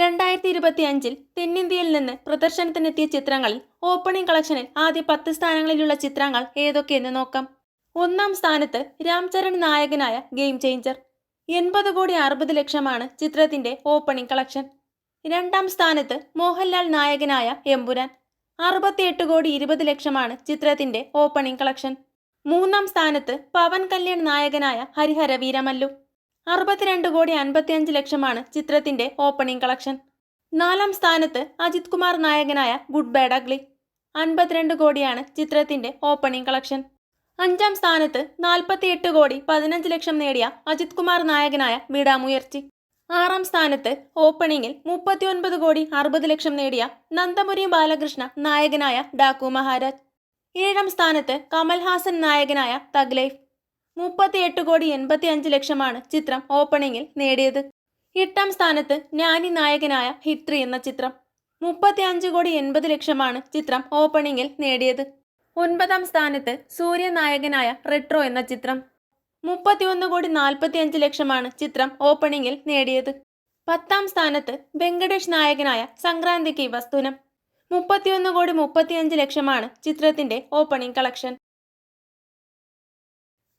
രണ്ടായിരത്തി ഇരുപത്തി അഞ്ചിൽ തെന്നിന്ത്യയിൽ നിന്ന് പ്രദർശനത്തിനെത്തിയ ചിത്രങ്ങളിൽ ഓപ്പണിംഗ് കളക്ഷനിൽ ആദ്യ പത്ത് സ്ഥാനങ്ങളിലുള്ള ചിത്രങ്ങൾ ഏതൊക്കെയെന്ന് നോക്കാം. ഒന്നാം സ്ഥാനത്ത് രാംചരൺ നായകനായ ഗെയിം ചേഞ്ചർ എൺപത് കോടി അറുപത് ലക്ഷമാണ് ചിത്രത്തിന്റെ ഓപ്പണിംഗ് കളക്ഷൻ രണ്ടാം സ്ഥാനത്ത് മോഹൻലാൽ നായകനായ എമ്പുരാൻ. അറുപത്തിയെട്ട് കോടി ഇരുപത് ലക്ഷമാണ് ചിത്രത്തിന്റെ ഓപ്പണിംഗ് കളക്ഷൻ മൂന്നാം സ്ഥാനത്ത് പവൻ കല്യാൺ നായകനായ ഹരിഹര വീരമല്ലു. അറുപത്തിരണ്ട് കോടി അൻപത്തിയഞ്ച് ലക്ഷമാണ് ചിത്രത്തിന്റെ ഓപ്പണിംഗ് കളക്ഷൻ. നാലാം സ്ഥാനത്ത് അജിത് കുമാർ നായകനായ ഗുഡ് ബാഡ് അഗ്ലി. അൻപത്തിരണ്ട് കോടിയാണ് ചിത്രത്തിന്റെ ഓപ്പണിംഗ് കളക്ഷൻ. അഞ്ചാം സ്ഥാനത്ത് നാൽപ്പത്തിയെട്ട് കോടി പതിനഞ്ച് ലക്ഷം നേടിയ അജിത് കുമാർ നായകനായ വിടാമുയർച്ചി ആറാം സ്ഥാനത്ത് ഓപ്പണിംഗിൽ മുപ്പത്തിയൊൻപത് കോടി അറുപത് ലക്ഷം നേടിയ നന്ദമുരി ബാലകൃഷ്ണ നായകനായ ഡാക്കു മഹാരാജ്. ഏഴാം സ്ഥാനത്ത് കമൽഹാസൻ നായകനായ തഗ് ലൈഫ്. മുപ്പത്തിയെട്ട് കോടി എൺപത്തി അഞ്ച് ലക്ഷമാണ് ചിത്രം ഓപ്പണിംഗിൽ നേടിയത്. എട്ടാം സ്ഥാനത്ത് നാനി നായകനായ ഹിത്രി എന്ന ചിത്രം. മുപ്പത്തി അഞ്ച് കോടി എൺപത് ലക്ഷമാണ് ചിത്രം ഓപ്പണിംഗിൽ നേടിയത്. ഒൻപതാം സ്ഥാനത്ത് സൂര്യ നായകനായ റെട്രോ എന്ന ചിത്രം. മുപ്പത്തിയൊന്ന് കോടി നാൽപ്പത്തി അഞ്ച് ലക്ഷമാണ് ചിത്രം ഓപ്പണിംഗിൽ നേടിയത്. പത്താം സ്ഥാനത്ത് വെങ്കടേഷ് നായകനായ സംക്രാന്തിക്ക് വസ്തുനം. മുപ്പത്തിയൊന്ന് കോടി മുപ്പത്തിയഞ്ച് ലക്ഷമാണ് ചിത്രത്തിന്റെ ഓപ്പണിംഗ് കളക്ഷൻ.